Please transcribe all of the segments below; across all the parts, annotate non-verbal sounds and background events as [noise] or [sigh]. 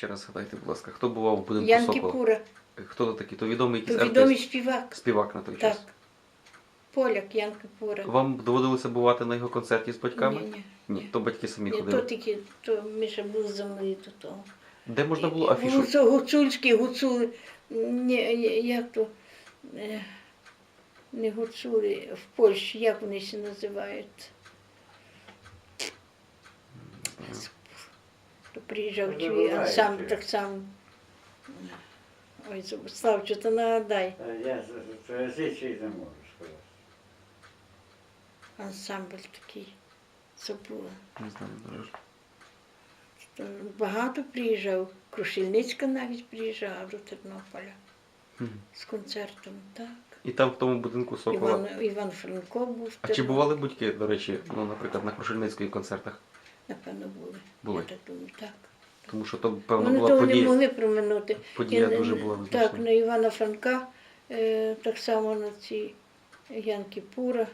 Ще раз згадайте, будь ласка, хто бував в будинку Янки Сокола? Пура. Хто то такий? То відомий То якийсь відомий артист? співак. Співак на той Так. час. Поляк Янки Пура. Вам доводилося бувати на його концерті з батьками? Ні, ні, Ні, ні. то батьки самі Ні, то ходили. тільки, то Міша був за мною до того. Де можна було афішу? Гуцу- Гуцульські, гуцули. Ні, ні, як то? е, Не гуцули, в Польщі, як вони ще називають? Приїжджав Не чи забувайте. ансамбль так само. Ой, Слав, що то нагадай. Я фізично не можу сказати. Ансамбль такий. Забула. Не знаю, дуже. Багато приїжджав. Крушельницька навіть приїжджала до Тернополя з концертом, так. І там в тому будинку Сокола. Іван, Іван Франко був. А чи бували батьки, до речі, ну, наприклад, на Крушельницької концертах? Напевно, були. Були. Я так думаю, так. Тому що то, певно, Вони була того не подія. могли проминути. подія І, дуже була Так, на Івана Франка, е, так само на ці Янки Пура,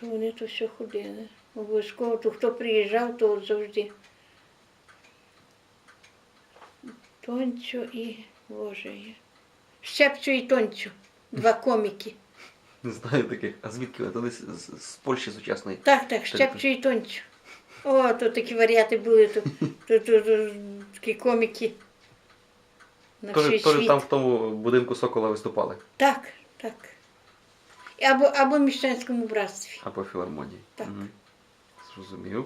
то вони то все ходили. Обов'язково, то хто приїжджав, то от завжди. Тончо і Боже є. Щепчо і Тончо. Два [laughs] коміки. Не знаю таких. А звідки ви? То десь з, з Польщі сучасної. Так, так, Щепчо і Тончо. О, то такі варіати були, то, то, то, то такі коміки. На Тож, всій тож світ. там в тому будинку Сокола виступали. Так, так. Або, або в міщанському братстві. Або в філармонії. Так. Мгм. Зрозумів.